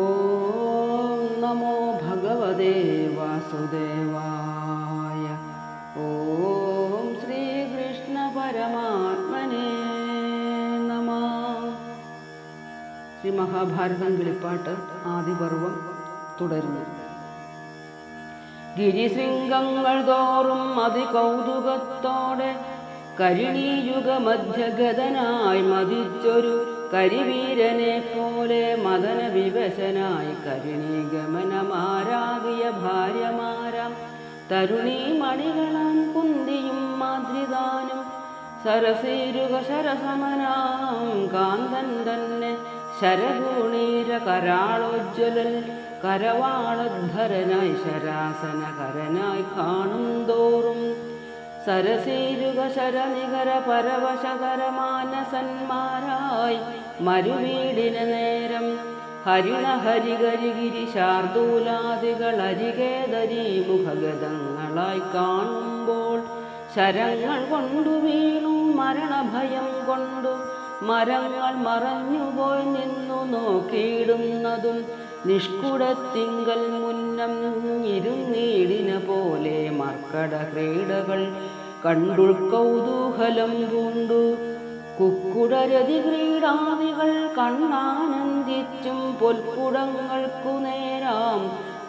ഓം നമോ ഭഗവതേ വാസുദേവായ. ഓം ശ്രീകൃഷ്ണ പരമാത്മനേ നമ. ശ്രീ മഹാഭാരതം കിളിപ്പാട്ട് ആദിപർവം തുടരുന്നു. ഗിരിശൃംഗങ്ങൾ തോറും അതികൗതുകത്തോടെ കരിണീയുഗ മധ്യഗതനായി മതിച്ചൊരു കരിവീരനെ പോലെ മദന വിവശനായി കരിണീഗമനമാരാകിയ ഭാര്യമാരാം. തരുണീ മണികളാം കുന്തിയും മാതൃദാനും സരസീരുക ശരസമനാം കാന്തൻ തന്നെ. ശരഗുണീര കരാളോജ്വലൽ കരവാളധരനായി ശരാസനകരനായി കാണും തോറും. സരസീരുക ശരനികര പരവശകരമാനസന്മാരായി മരുവീടിന് നേരം ഹരിണ ഹരികരിഗിരി ശാർദൂലാദികൾ അരികേതരി മുഖഗതങ്ങളായി കാണുമ്പോൾ ശരങ്ങൾ കൊണ്ടു വീണു മരണഭയം കൊണ്ടു മരങ്ങൾ മറഞ്ഞുപോയി നിന്നു നോക്കിയിടുന്നതും നിഷ്കുടത്തിങ്കൽ മുന്നം ഇരുന്നീടിന പോലെ മർക്കട ക്രീഡകൾ കണ്ടുൾ കൗതൂഹലം പൂണ്ടു. കുക്കുടരതി ക്രീഡാദികൾ കണ്ണാനന്ദിച്ചും പൊൽക്കുടങ്ങൾക്കു നേരാം.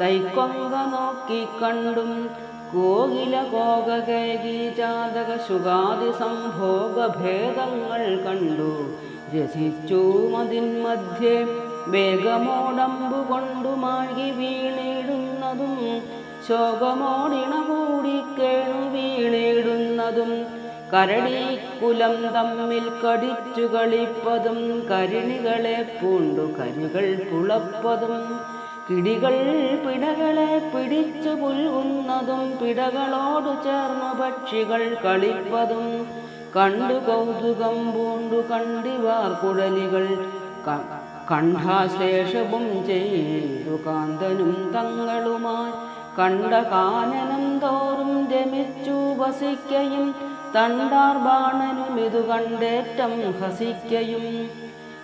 തൈക്കൊങ്ക നോക്കി കണ്ടും കോകില കോകകേകി ജാതക ശുഗാദി സംഭോഗ ഭേദങ്ങൾ കണ്ടു. രസിച്ചു മതിൻ മധ്യേ വേഗമോടമ്പു കൊണ്ടു മാഴി വീണിടുന്നതും ശോകമോടിണ കൂടി കേണു വീണിടുന്നതും കരടിക്കുലം തമ്മിൽ കടിച്ചു കളിപ്പതും കരിണികളെ പൂണ്ടു കരികൾ പുളപ്പതും കിടികൾ പിടകളെ പിടിച്ചു പുൽകുന്നതും പിടകളോടു ചേർന്ന പക്ഷികൾ കളിപ്പതും കണ്ടു കൗതുകം പൂണ്ടു കണ്ടിവാർ കുഴലികൾ കണ്ഠാശേഷവും ചെയ്തു കാന്തനും തങ്ങളുമായി. കണ്ട കാനനം തോറും രമിച്ചു വസിക്കയും തണ്ടാർ ബാണനും ഇതു കണ്ടേറ്റം ഹസിക്കയും.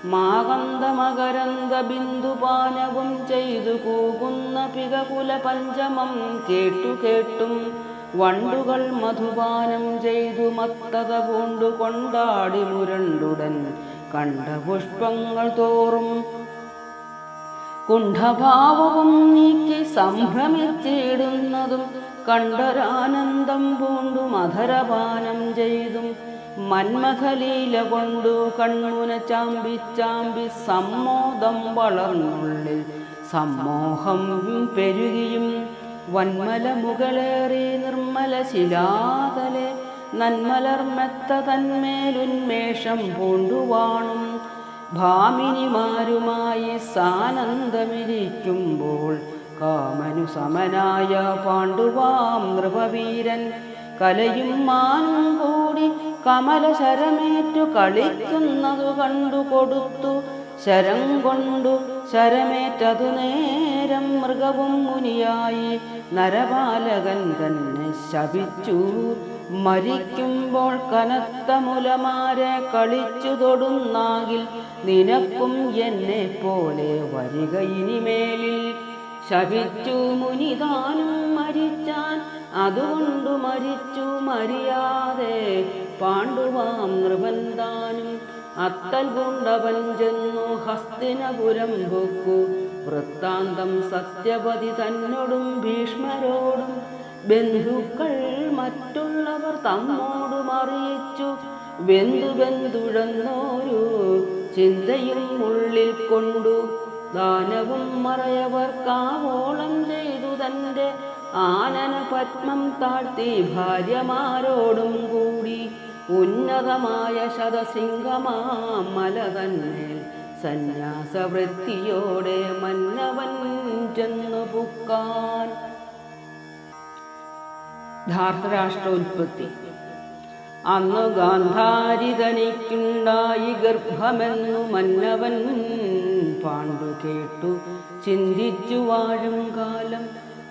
മാകന്ത മകരന്ത ബിന്ദുപാനവും ചെയ്തു കൂകുന്ന പികകുല പഞ്ചമം കേട്ടു കേട്ടും വണ്ടുകൾ മധുപാനം ചെയ്തു മത്തത പൂണ്ടു കൊണ്ടാടി മുരണ്ടുടൻ കണ്ട പുഷ്പങ്ങൾ തോറും കുണ്ഠഭാവവും നീക്കി സംഭ്രമിച്ചിടുന്നതും കണ്ടൊരാനന്ദം പൂണ്ടു മധരപാനം ചെയ്തും മന്മഥലീല കൊണ്ടു കൺമുന ചാമ്പി ചാമ്പി സമ്മോദം വളർന്നുള്ളിൽ സമ്മോഹം പെരുകിയും വന്മല മുകളേറി നിർമ്മല ശിലാതലെ നന്മലർമെത്ത തന്മേലുന്മേഷം പൂണ്ടുവാണും. ഭാമിനിമാരുമായി സാനന്ദമിരിക്കുമ്പോൾ കാമനു സമനായ പാണ്ഡുവാം നൃപവീരൻ കലയും മാനും കൂടി കമലശരമേറ്റു കളിക്കുന്നതു കണ്ടു കൊടുത്തു. ശരം കൊണ്ടു ശരമേറ്റതു നേരം മൃഗവും മുനിയായി നരപാലകൻ തന്നെ ശപിച്ചു. മരിക്കുമ്പോൾ കനത്ത മുലമാരെ കളിച്ചു തൊടുന്നാകിൽ നിനക്കും എന്നെ പോലെ വരിക ഇനിമേലിൽ ശപിച്ചു മുനിതാനും മരിച്ചാൻ അതുകൊണ്ടു മരിച്ചു മരിയാതെ പാണ്ഡുവാം നൃപൻ താനും അത്തൽ കൊണ്ടവൻ ചെന്നു ഹസ്തിനപുരം പൊക്കു. വൃത്താന്തം സത്യപതി തന്നോടും ഭീഷ്മരോടും. ബന്ധുക്കൾ മറ്റുള്ളവർ തമ്മോടും അറിയിച്ചു. ബന്ധു ബന്ധുഴന്നോരു ചിന്തയും ഉള്ളിൽ കൊണ്ടു. ദാനവും മറയവർക്കാവോളം ചെയ്തു തന്റെ ആനന പത്മം താഴ്ത്തി ഭാര്യമാരോടും കൂടി. ഉന്നതമായ ശതസിംഹമാം മല സന്യാസവൃത്തിയോടെ മന്നവൻ ചെന്നു പുക്കാൻ. ധാർത്തരാഷ്ട്രോത്പത്തി അന്നു ഗാന്ധാരി തനിക്കുണ്ടായി ഗർഭമെന്നു മന്നവൻ പാണ്ഡു കേട്ടു. ചിന്തിച്ചു വാഴും കാലം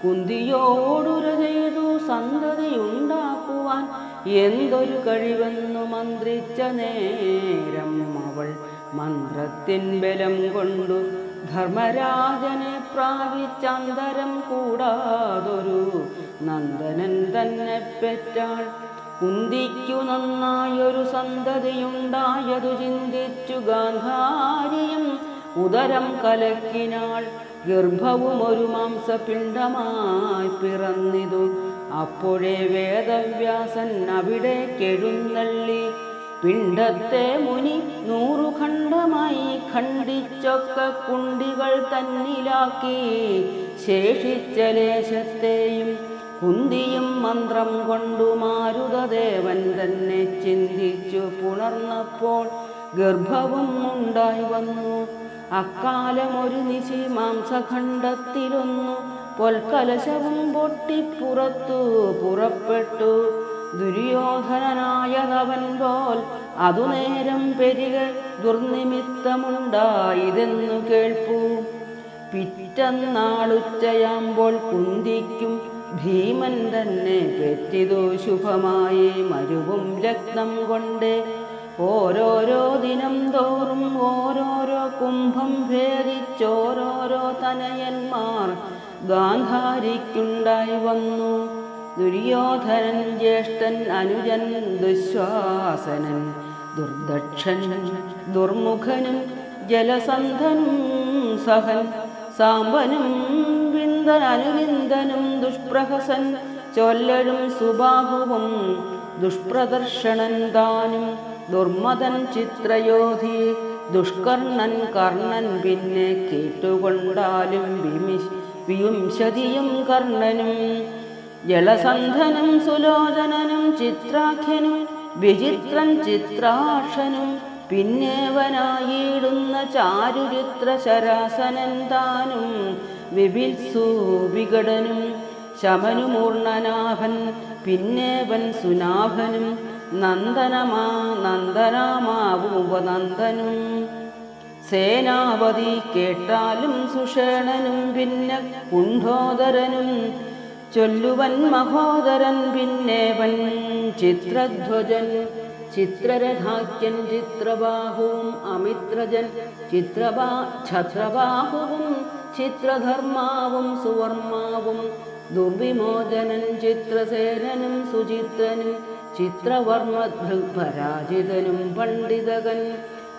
കുന്തിയോടുര ചെയ്തു സന്തതിയുണ്ടാക്കുവാൻ എന്തൊരു കഴിവെന്നു മന്ത്രിച്ച നേരം അവൾ മന്ത്രത്തിൻ ബലം കൊണ്ടു ധർമ്മരാജനെ പ്രാപിച്ചന്തരം കൂടാതൊരു നന്ദനൻ തന്നെ പെറ്റാൾ. കുന്തിക്കു നന്നായൊരു സന്തതിയുണ്ടായതു ചിന്തിച്ചു ഗാന്ധാരിയും ഉദരം കലക്കിനാൾ. ഗർഭവും ഒരു മാംസപിണ്ഡമായി പിറന്നിതു. അപ്പോഴേ വേദവ്യാസൻ അവിടെ കെഴുന്നള്ളി. പിണ്ടത്തെ മുനി നൂറുഖണ്ഡമായി ഖണ്ഡിച്ചൊക്കെ കുണ്ടികൾ തന്നിലാക്കി. ശേഷിച്ച ലേശത്തെയും കുന്തിയും മന്ത്രം കൊണ്ടു മാരുതദേവൻ തന്നെ ചിന്തിച്ചു പുണർന്നപ്പോൾ ഗർഭവും ഉണ്ടായി വന്നു. അക്കാലം ഒരു നിശി മാംസഖണ്ഡത്തിലൊന്നു പൊൽക്കലശവും പൊട്ടിപ്പുറത്തു പുറപ്പെട്ടു. ദുര്യോധനനായതവൻ പോൽ അതു നേരം പെരുക ദുർനിമിത്തമുണ്ടായതെന്നു കേൾപ്പൂ. പിറ്റന്നാളുച്ചയാമ്പോൾ കുന്തിക്കും ഭീമൻ തന്നെ പെറ്റിതു ശുഭമായി മരുവും രക്തം കൊണ്ട്. ഓരോരോ ദിനം തോറും ഓരോരോ കുംഭം ഭേദിച്ചോരോരോ തനയന്മാർ ഗാന്ധാരിക്കുണ്ടായി വന്നു. ദുര്യോധനൻ ജ്യേഷ്ഠൻ അനുജൻ ദുശ്വാസനൻ ദുർദക്ഷൻ ദുർമുഖനും ജലസന്ധനും സഹൻ സാമ്പനും വിന്ദൻ അനുവിന്ദനും ദുഷ്പ്രഹസൻ ചൊല്ലഴും സുബാഹുവും ദുഷ്പ്രദർശനൻ താനും ദുർമതൻ ചിത്രയോധി ദുഷ്കർണൻ കർണൻ പിന്നെ കേട്ടുകൊണ്ടാലും വിമിഷ് വിംശതിയും കർണനും ജലസന്ധനും സുലോചനനും ചിത്രാഖ്യനും വിചിത്രൻ ചിത്രാക്ഷനും പിന്നേവനായിടുന്ന ചാരുചിത്ര ശരാസനൻ താനും വിപിത്സു വികടനും ശമനുമൂർണനാഭൻ പിന്നേവൻ സുനാഭനും നന്ദനമാ നന്ദനാമാവും ഉപനന്ദനും. സേനാപതി കേട്ടാലും സുഷേണനും പിന്നെ കുണ്ഠോദരനും ചൊല്ലുവൻ മഹോദരൻ പിന്നേവൻ ചിത്രധ്വജൻ ചിത്രരഥാക്യൻ ചിത്രബാഹുവും അമിത്രജൻ ചിത്രബാ ഛത്രബാഹുവും ചിത്രധർമാവും സുവർമാവും ദുർവിമോചനൻ ചിത്രസേനനും സുചിത്രനും ചിത്രവർമ്മഭൃപരാജിതനും പണ്ഡിതകൻ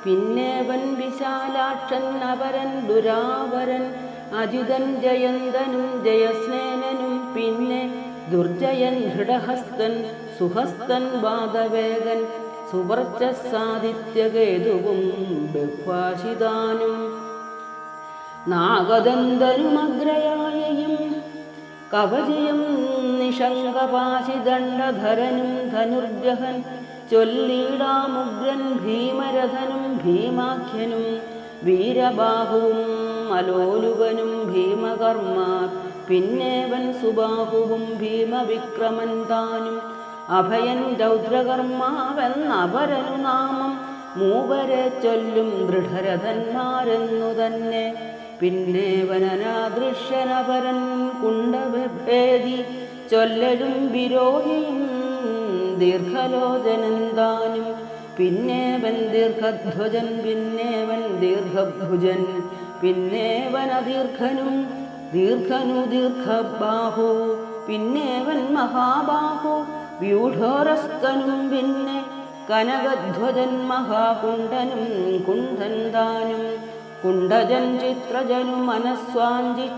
പിന്നേവൻ വിശാലാക്ഷൻ അപരൻ ദുരാവരൻ. അജിതൻ ജയന്തനും ജയസ്നേനനും പിന്നെ ദുർജയൻ ഹൃടഹസ്തൻ സുഹസ്തൻ ബാധവേഗൻ സുവർച്ചസാദിത്യകേതുവും ബഹ്വാശിതാനും. നാഗദന്തനുമഗ്രയായയും കവചയും നിഷങ്കപാശിദണ്ഡധരനും ധനുർജഹൻ. ചൊല്ലിടാമുഗ്രൻ ഭീമരഥനും ഭീമാഖ്യനും വീരബാഹുവും അലോലുവനും ഭീമകർമ്മ പിന്നേവൻ സുബാഹുവും ഭീമവിക്രമൻ താനും അഭയൻ രൗദ്രകർമാവെന്നപരനു നാമം മൂവരെ ചൊല്ലും ദൃഢരഥന്മാരെന്നു തന്നെ. പിന്നെ വനനാദൃശ്യനപരൻ കുണ്ടവഭേദി ചൊല്ലലും വിരോഹിയും ദീർഘലോചനൻ താനും പിന്നേവൻ ദീർഘധ്വജൻ പിന്നേവൻ ദീർഘഭുജൻ പിന്നേവൻ അദീർഘനും ദീർഘനു ദീർഘബാഹു പിന്നേവൻ മഹാബാഹു വ്യൂഢോരസ്കനും പിന്നെ കനകധ്വജൻ മഹാകുണ്ടനും കുണ്ഠൻ താനും കുണ്ഠജൻ ചിത്രജനു മനസ്വാഞ്ചി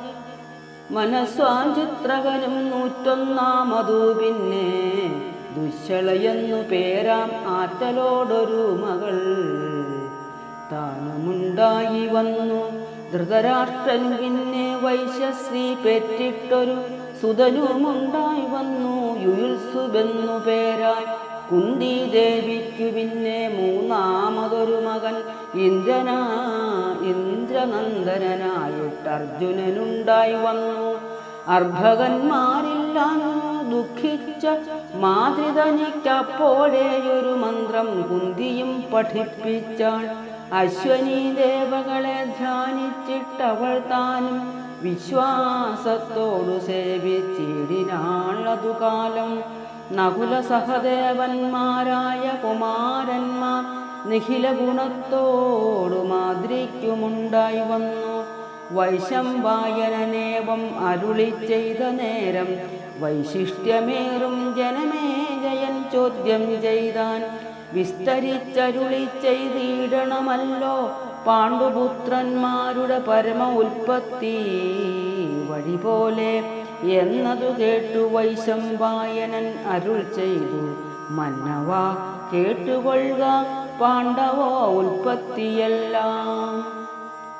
മനസ്വാഞ്ചിത്രകനും നൂറ്റൊന്നാമതു പിന്നെ ദുശ്ശളയെന്നു പേരാം ആറ്റലോടൊരു മകൾ. താനുമുണ്ടായി വന്നു. ധൃതരാഷ്ട്രൻ പിന്നെ വൈശ്യശ്രീ പെറ്റിട്ടൊരു സുതനുമുണ്ടായി വന്നു. യുൽസുബെന്നു പേരായി കുന്തി ദേവിക്കു പിന്നെ മൂന്നാമതൊരു മകൻ ഇന്ദ്രനാ ഇന്ദ്രനന്ദനായിട്ട് അർജുനനുണ്ടായി വന്നു. അർഭകന്മാരില്ലാന്നു ദുഃഖിച്ച മാതൃതനിക്കപ്പോഴേയൊരു മന്ത്രം കുന്തിയും പഠിപ്പിച്ചാൾ. അശ്വനി ദേവകളെ ധ്യാനിച്ചിട്ടവൾ താനും വിശ്വാസത്തോടു സേവിച്ചിടിനാളതു കാലം നകുല സഹദേവന്മാരായ കുമാരന്മാർ നിഖില ഗുണത്തോടു മാതൃക്കുമുണ്ടായി വന്നു. വൈശംവായനേവം അരുളി ചെയ്ത നേരം വൈശിഷ്ട്യമേറും ജനമേ ജയൻ ചോദ്യം ചെയ്താൻ വിസ്തരിച്ചരുളി ചെയ്തിടണമല്ലോ പാണ്ഡുപുത്രന്മാരുടെ പരമ ഉൽപ്പത്തി വഴി പോലെ എന്നതു കേട്ടു വൈശംവായനൻ അരുൾ ചെയ്തു. മന്നവ കേട്ടുകൊള്ളുക പാണ്ഡവോ ഉൽപ്പത്തിയെല്ലാം.